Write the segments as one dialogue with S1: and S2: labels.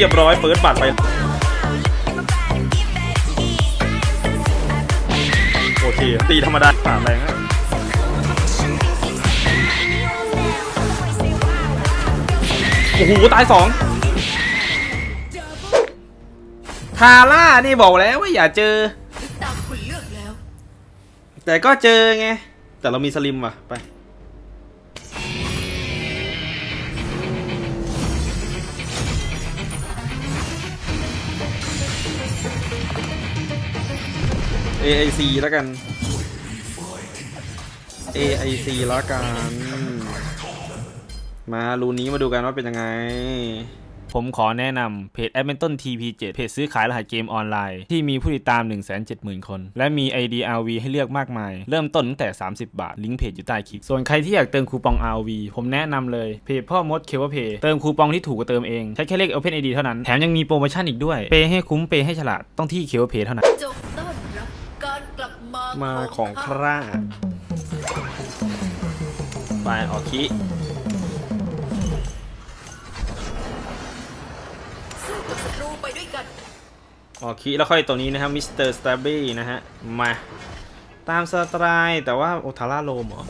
S1: เรียบร้อยเฟิร์สบัตรไปโอเคตีธรรมดาปาดแรงอะโอ้โหตายสองทาร่านี่บอกแล้วว่าอย่าเจอ
S2: แต่
S1: ก็เจอไง แต่เรามีสลิมว่ะ ไป AIC แล้วกัน AIC แล้วกัน มารูนี้มาดูกันว่าเป็นยังไง ผมขอแนะนำเพจ a d m i n t o n TP7 เพจซื้อขายรหัสเกมออนไลน์ ที่มีผู้ติดตาม 170,000 คน และมี ID RV ให้เลือกมากมาย เริ่มต้นตั้งแต่ 30 บาท ลิงก์เพจอยู่ใต้คลิป ส่วนใครที่อยากเติมคูปอง RV ผมแนะนำเลยเพจพ่อมดเคเวเพเติมคูปองที่ถูกกว่าเติมเอง ใช้แค่เลข Open ID เท่านั้น แถมยังมีโปรโมชั่นอีกด้วย เปย์ให้คุ้มเปย์ให้ฉลาดต้องที่เคเวเพเท่านั้น
S2: มา
S1: มา
S2: มา
S1: ของคร่าไปออกคิ
S2: สู้กับศัตรูไปด้วยกัน
S1: ออกคิแล้วค่อยตัวนี้นะครับมิสเตอร์สตาร์บี้นะฮะ มา ตามสไตล์แต่ว่าโอทาร่าโลมเหรอ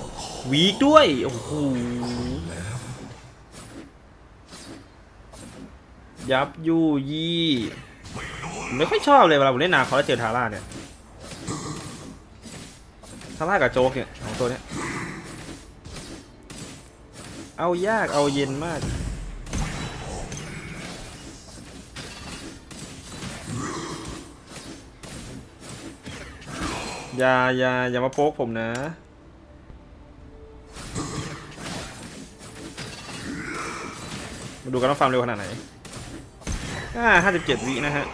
S1: วีกด้วย โอ้โหยับยูยี่ผมไม่ค่อยชอบเลยเวลาผมเล่นนาคอแล้วเจอทาร่าเนี่ย ทาร่ากับโจ๊กเนี่ยสองตัวเนี้ย เอายากเอาเย็นมาก อย่าอย่าอย่ามาโป๊กผมนะ มาดูกันว่าฟาร์มเร็วขนาดไหนอ่าห้าสิบเจ็ดวินะฮะ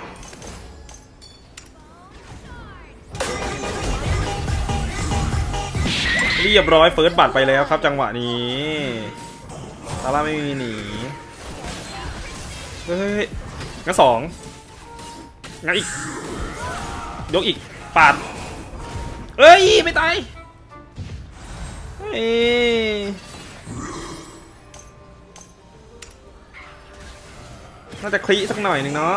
S1: เรียบร้อยเฟิร์สบัตรไปแล้วครับ จังหวะนี้ซาร่าไม่มีหนีเฮ้ยงั้นสองงั้นอีกยกอีกปาดเอ้ย ไม่ตายเอ้ยน่าจะคลีสักหน่อยหนึ่งเนาะ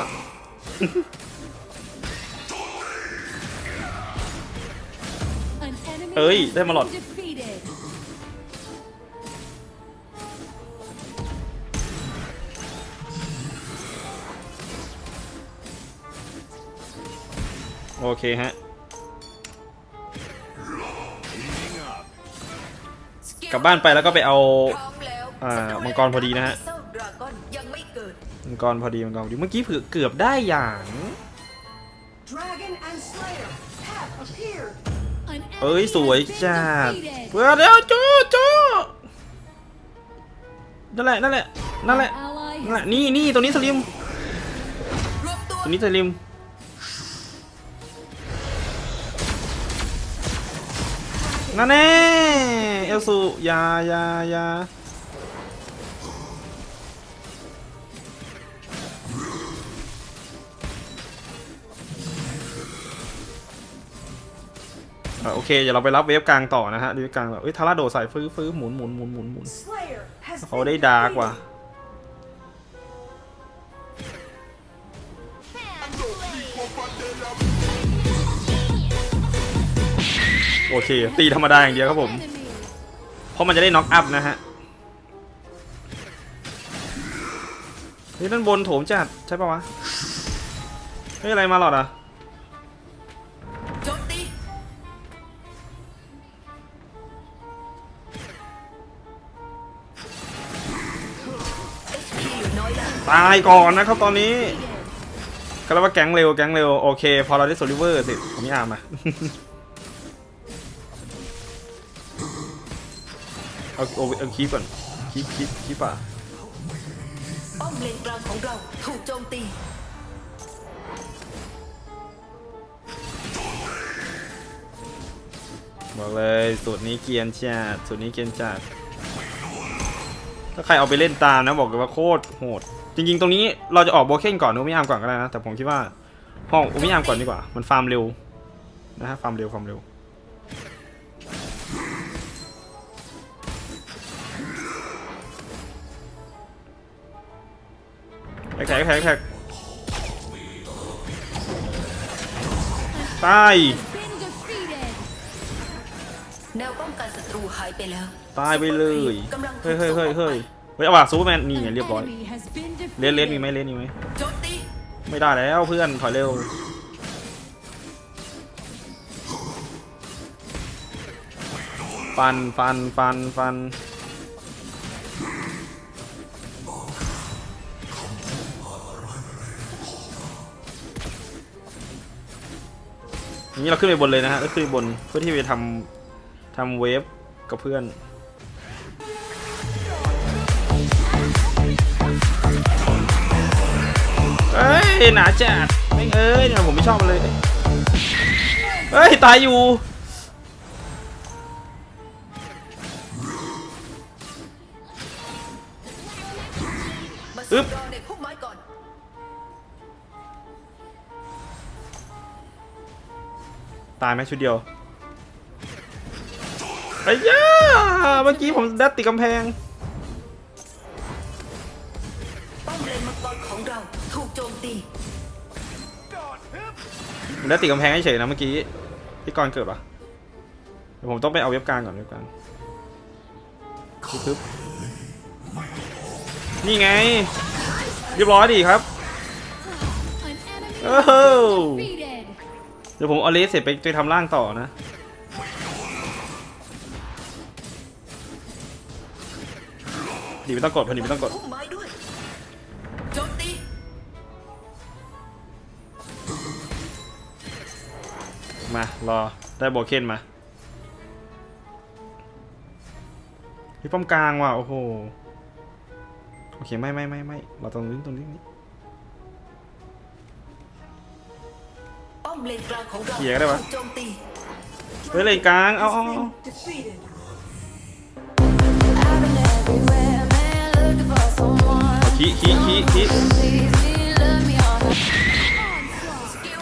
S3: เอ้ย
S1: ได้
S3: ได้
S1: มา
S3: มา
S1: ห
S3: ห
S1: ล
S3: ล
S1: อ
S3: อ
S1: ด โอเคฮะ กลับบ้านไปแล้วก็ไปเอา
S2: พร้อมแล้ว
S1: อ่า
S2: ศัต
S1: มังกรพอดีนะฮะ
S2: เศร้าดราก้อนยังไม่เกิด
S1: มังกรพอดีมังกรพอดี เมื่อกี้เผือเกือบได้อย่าง
S4: Dragon and Slayer have appeared.
S1: เอ้ย สวยจัดเพื่อเดี๋ยวโจโจนั่นแหละ นั่นแหละ นั่นแหละ นั่นแหละ นี่นี่ตรงนี้สลิม
S2: รวมตัว
S1: ตรงนี้สลิม นั่นแน่เอลซูอยาอยาอยาอะโอเค เดี๋ยวเราไปรับเวฟกลางต่อนะฮะเวฟกลางแบบเอ้ยทาราโดดใส่ฟื้อฟื้อหมุนหมุนหมุนหมุนหมุน
S4: Slayer has
S1: เขา
S4: been
S1: ได้ดาร์กว่ะ เค ตีธรรมดาอย่างเดียวครับผม เพราะมันจะได้น็อกอัพนะฮะเฮ้ยด้านบนโถมจัดใช่ปะวะเฮ้ยอะไรมาหรอดอะ
S2: ตา
S1: ยก่อนนะครับตอนนี้ก็แล้วว่าแก๊งเร็วแก๊งเร็วโอเค พอเราได้โซลิเวอร์เสร็จผมไม่อาร์มอ่ เอาเอาเอาคีปก่อนคีปคีปคีปอะ
S2: ป้อมเลนกลางของเราถูกโจมตี
S1: บอกเลยสูตรนี้เกรียนจัดสูตรนี้เกรียนจัดถ้าใครเอาไปเล่นตามนะบอกเลยว่าโคตรโหด จริง ๆ ตรงนี้เราจะออกโบเคนก่อนนูมิอามก่อนก็ได้นะ แต่ผมคิดว่าห้องอูมิอามก่อนดีกว่า มันฟาร์มเร็วนะฮะฟาร์มเร็วฟาร์มเร็ว แผงแผงแผงตาย
S2: แนวป้องกันศัตรูหายไปแล้ว
S1: ตายไปเลยเฮ้ยเฮ้ยเฮ้ยเฮ้ยเฮ้ยเอาว่ะซูเปอร์แมนนี่ไงเรียบร้อยเลนเลนมีไหมเลนมีไหมไม่ได้แล้วเพื่อนถอยเร็วฟันฟันฟันฟัน อย่างนี้เราขึ้นไปบนเลยนะฮะเราขึ้นไปบนเพื่อที่ไปทำทำเวฟกับเพื่อนเอ้ยหนาจัดไม่เอ้ยเนี่ยผมไม่ชอบมันเลยเฮ้ยตายอยู่อึ๊บ ตายไหมชุดเดียวไอ้ย่าเมื่อกี้ผมดัดติดกำแพง
S2: ป้อมเลนมังกรของเราถูกโจมตี
S1: ผมดัดติดกำแพงเฉยๆนะเมื่อกี้พี่กรณ์เกิดปะเดี๋ยวผมต้องไปเอาเว็บกลางก่อนเว็บกลางปึ๊บนี่ไง เรียบร้อยดีครับ
S3: An enemy
S1: Oh.
S3: has been defeated.
S1: เดี๋ยวผมเอาเลสเสร็จไปไปทำร่างต่อนะดีไม่ต้องกดพอดีไม่ต้องกด
S2: พุ่มไม้ด้วยโจมตี
S1: มา รอ ได้โบเคนมาพี่ป้อมกลางว่ะ โอ้โห โอเค ไม่ไม่ไม่ไม่เราตรงนี้ตรงนี้นี่
S2: เลนกลางของเรา
S1: เหี้ยก็ได้วะ
S2: ถูกโจมตี
S1: เฮ้ยเลยกลาง เอา
S4: Has
S1: เอาเอา
S4: been defeated.
S5: I've been everywhere, man, looking for someone.
S1: ขี้ขี้ขี้ขี้
S5: Please, me, love me on the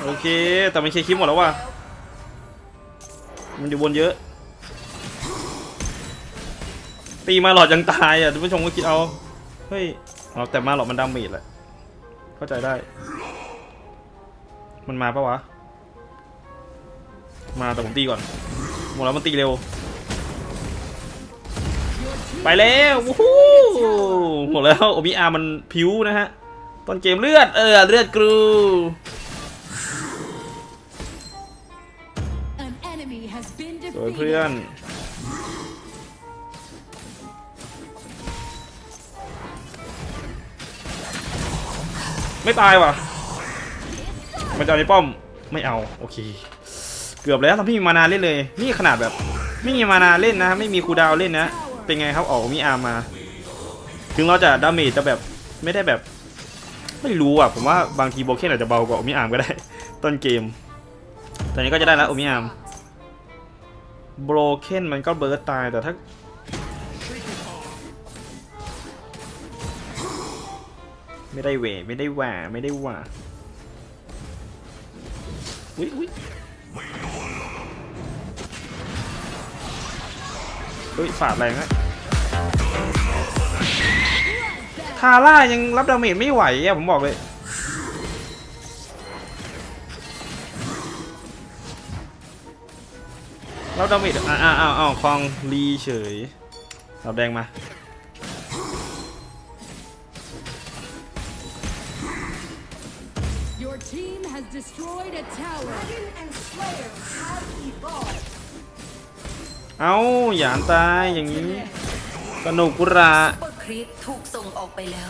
S1: โอเค แต่มันเคลียร์คลิปหมดแล้วว่ะ มันอยู่บนเยอะ ตีมาหลอดยังตายอะท่านผู้ชมก็คิดเอา เฮ้ยเอาแต่มาหลอดมันดาเมจแหละ เข้าใจได้ มันมาปะวะ มาแต่ผมตีก่อนหมดแล้วมันตีเร็ว ไปแล้ววู้ฮู้หมดแล้วโอมิอาร์มันผิวนะฮะต้นเกมเลือดเออเลือดกรู
S3: An enemy has been
S1: สวยเพื่อน
S3: defeated.
S1: ไม่ตายว่ะ มันจะเอาในป้อม ไม่เอา โอเคเกือบแล้วเราไม่มีมานาเล่นเลย นี่ขนาดแบบ ไม่มีมานาเล่นนะ ไม่มีคูดาวเล่นนะ เป็นไงครับออกมีอาร์มา ถึงเราจะดาเมจจะแบบไม่ได้แบบ ไม่รู้อะ ผมว่าบางทีโบเคนอาจจะเบากว่าอมิอาร์มก็ได้ ต้นเกม ตอนนี้ก็จะได้แล้วอมิอาร์มโบเคนมันก็เบิร์ตตายแต่ถ้าไม่ได้เวไม่ได้หว่าไม่ได้หว่าอุ้ยอุ้ย เฮ้ยฝาดแรงนะทาร่ายังรับดาเมจไม่ไหวอะผมบอกเลย รับดาเมจอ่าอ่าอ่าอ่าคลองรีเฉยรับแดงมา
S3: Your team has destroyed a tower.
S4: Dragon and Slayer have evolved.
S1: เอาหยานตายอย่างนี้สนุกกุรา
S2: ซุปเปอร์ครีปถูกส่งออกไปแล้ว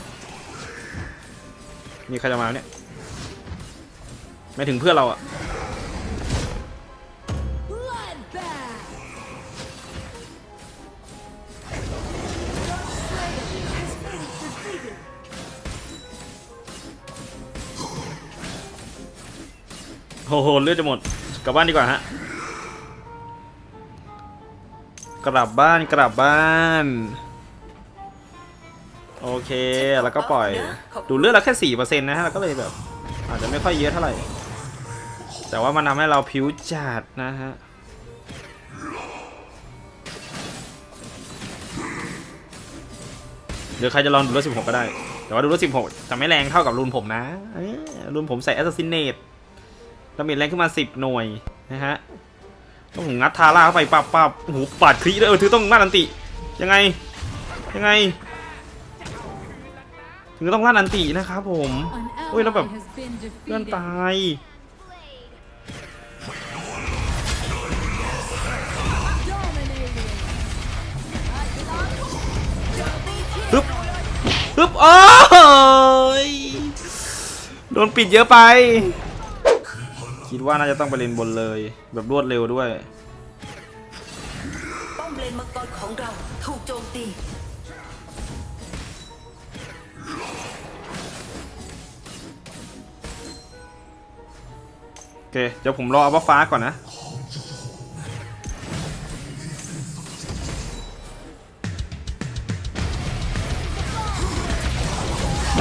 S1: มีใครจะมาเนี่ยไม่ถึงเพื่อนเราอะ
S3: Bloodbath.
S1: โอ้โหเลือดจะหมดกลับบ้านดีกว่าฮะ กลับบ้านกลับบ้าน โอเคแล้วก็ปล่อย ดูเลือดเราแค่สี่เปอร์เซ็นต์นะฮะเราก็เลยแบบ อาจจะไม่ค่อยเยอะเท่าไหร่ แต่ว่ามันทำให้เราผิวจัดนะฮะหรือใครจะลองดูรุ่นสิบหกก็ได้ แต่ว่าดูรุ่นสิบหกจะไม่แรงเท่ากับรุ่นผมนะรุ่นผมใส่ Assassinate ดาเมจแรงขึ้นมา10หน่วยนะฮะ ต้องงัดทาร่าเข้าไปปับปับโอ้โหปาดคลีด้วยเออถือต้องลั่นอันติ ยังไง ยังไงถึงต้องลั่นอันตินะครับผม
S3: An
S1: Ui, nó
S3: ally
S1: bảo-
S3: has been
S1: เพื่อนตายฮึบฮึบโอ้ยโดนปิดเยอะไป คิดว่าน่าจะต้องไปเล่นบนเลย แบบรวดเร็วด้วย
S2: ป้อมเลนมังกรของเราถูกโจมตี
S1: โอเคเดี๋ยวผมรออัลฟาฟ้าก่อนนะ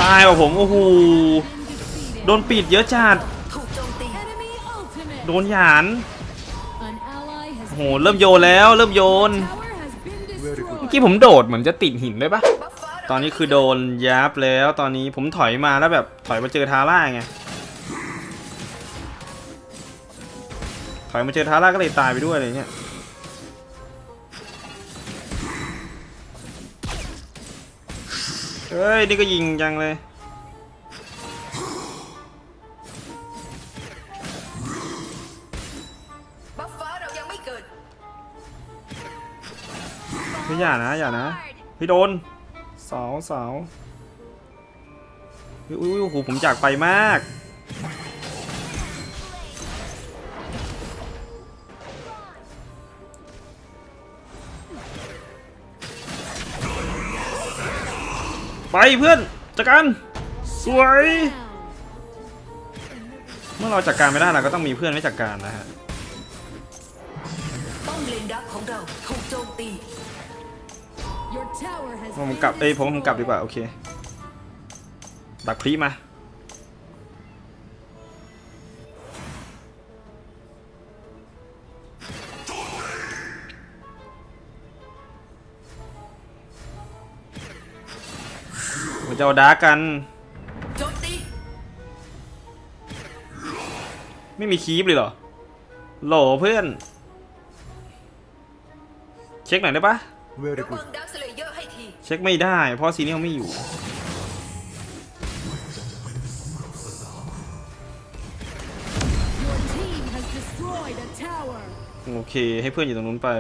S1: ตายว่ะผมโอ้โหโดนปิดเยอะจัด
S2: โด
S1: นหยาน
S3: An ally has
S1: โอ้โหเริ่มโยนแล้ว เริ่มโยน
S3: tower has been
S1: เมื่อ
S3: destroyed.
S1: กี้ผมโดดเหมือนจะติดหินด้วยปะตอนนี้คือโดนยับแล้วตอนนี้ผมถอยมาแล้วแบบถอยมาเจอทาร่าไงถอยมาเจอทาร่าก็เลยตายไปด้วยอะไรเงี้ยเฮ้ยนี่ก็ยิงจังเลย
S2: ย
S1: อย่านะอย่านะเฮ้ยโดนเสาเสาเฮ้ยอุ้ยอุ้ยโอ้โหผมจากไปมาก ไปเพื่อนจัดการสวย
S3: Down.
S1: เมื่อเราจัดการไม่ได้เราก็ต้องมีเพื่อนไว้จัดการนะฮะ
S2: ป้อมเลนดักของเราถูกโจมตี
S3: Your tower has
S1: ผม
S3: been
S1: กลับเอ้ยผมผมกลับดีกว่า
S3: destroyed.
S1: โอเคดักพลีมา ผมจะเอาดาร์กกัน
S2: โจมตี
S1: ไม่มีคีบเลยเหรอ โหลเพื่อน เช็คหน่อยได้ปะ
S2: ระวังดักส เลเยอร์ให้ที
S1: เช็คไม่ได้ เพราะซีเนียลไม่อยู่
S3: Your team has destroyed a tower.
S1: โอเค ให้เพื่อนอยู่ตรงนู้นไป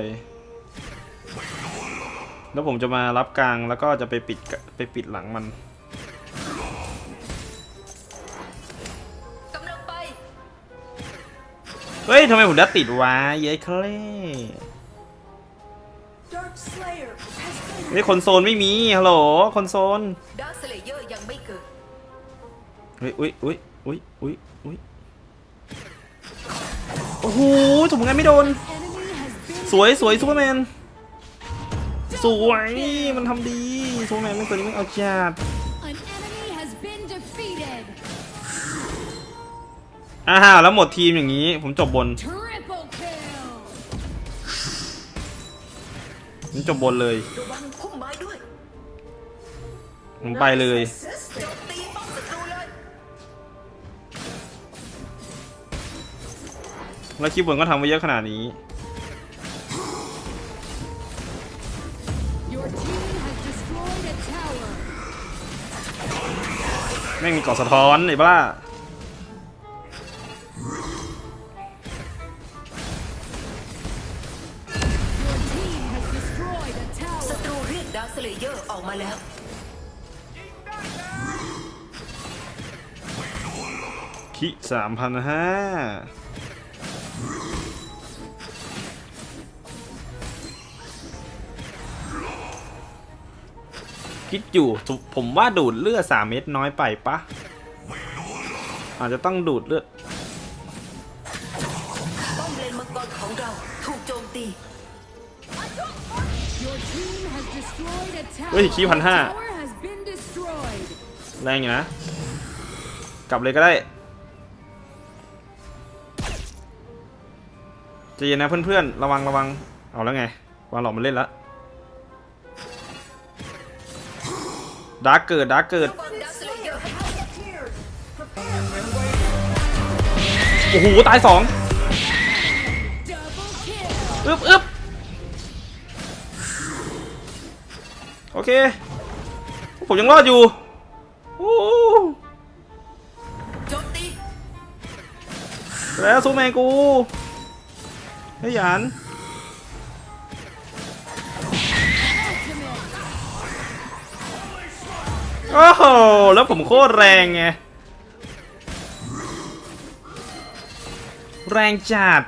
S1: แล้วผมจะมารับกลางแล้วก็จะไปปิดกะไปปิดหลังมัน
S2: กำลังไป
S1: เฮ้ยทำไมผมดัดติดวะเย้ยเคล่
S4: Dark Slayer has been
S1: เฮ้ยคนโซลไม่มีฮัลโหลคนโซล
S2: ดักสเลเยอร์ยังไม่เกิด
S1: เฮ้ยอุ้ยอุ้ยอุ้ยอุ้ยอุ้ยโอ้โหถูกไงไม่โดน สวยสวยซูเปอร์แมนสวยมันทำดีซูเปอร์แมนไม่ตัวนี้ไม่เอาจัดอ้าวแล้วหมดทีมอย่างนี้ ผมจบบน ผมจบบนเลย
S2: ระวังพุ่มไม้ด้วย
S1: ผมไปเลย
S2: โจมตีป้อมศัตรูเลย
S1: แล้วคลิปบนก็ทำไว้เยอะขนาดนี้
S3: Your team has destroyed a tower.
S1: แม่งมีเกาะสะท้อนไอ้บ้า
S2: เยแล้ว
S1: คิสามพันห้าคิดอยู่ผมว่าดูดเลือดสามเม็ดน้อยไปปะอาจจะต้องดูดเลือด ฮ้ยคีพันห้า
S3: Tower has been destroyed.
S1: แรงอยู่นะ กลับเลยก็ได้ใจะเย็นนะเพื่อนๆ ระวังระวัง เอาแล้วไงวางหลอกมันเล่นแล้วดาร์กเกิดดาร์กเกิด
S2: ระวังดักสเลเยอร์ให้
S4: appeared.
S1: โอ้โห ตายสอง
S3: Double kill.
S1: อึ๊บอึ๊บ โอเค ผมยังรอดอยู่โอ้
S2: โจมตี
S1: แล้วซูแมนกูขยัน
S3: Ultimate.
S1: โอ้โห แล้วผมโคตรแรงไง แรงจัด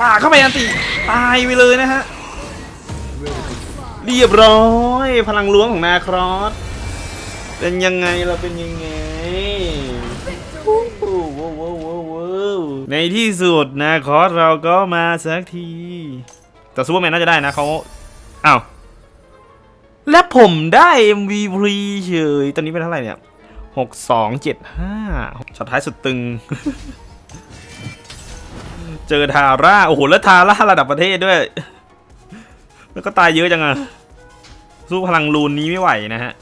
S1: ป่าเข้าไปอันติตายไปเลยนะฮะเรียบร้อยพลังล้วงของนาครอสเป็นยังไงเราเป็นยังไงในที่สุดนะคอสเราก็มาสักที แต่ซูเปอร์แมนน่าจะได้นะเขาอ้าวและผมได้ MVP เฉยตอนนี้เป็นเท่าไหร่เนี่ยหกสองเจ็ดห้าช็อตท้ายสุดตึง เจอทาร่าโอ้โหแล้วทาร่าระดับประเทศด้วย แล้วก็ตายเยอะจังอะสู้พลังลูนนี้ไม่ไหวนะฮะ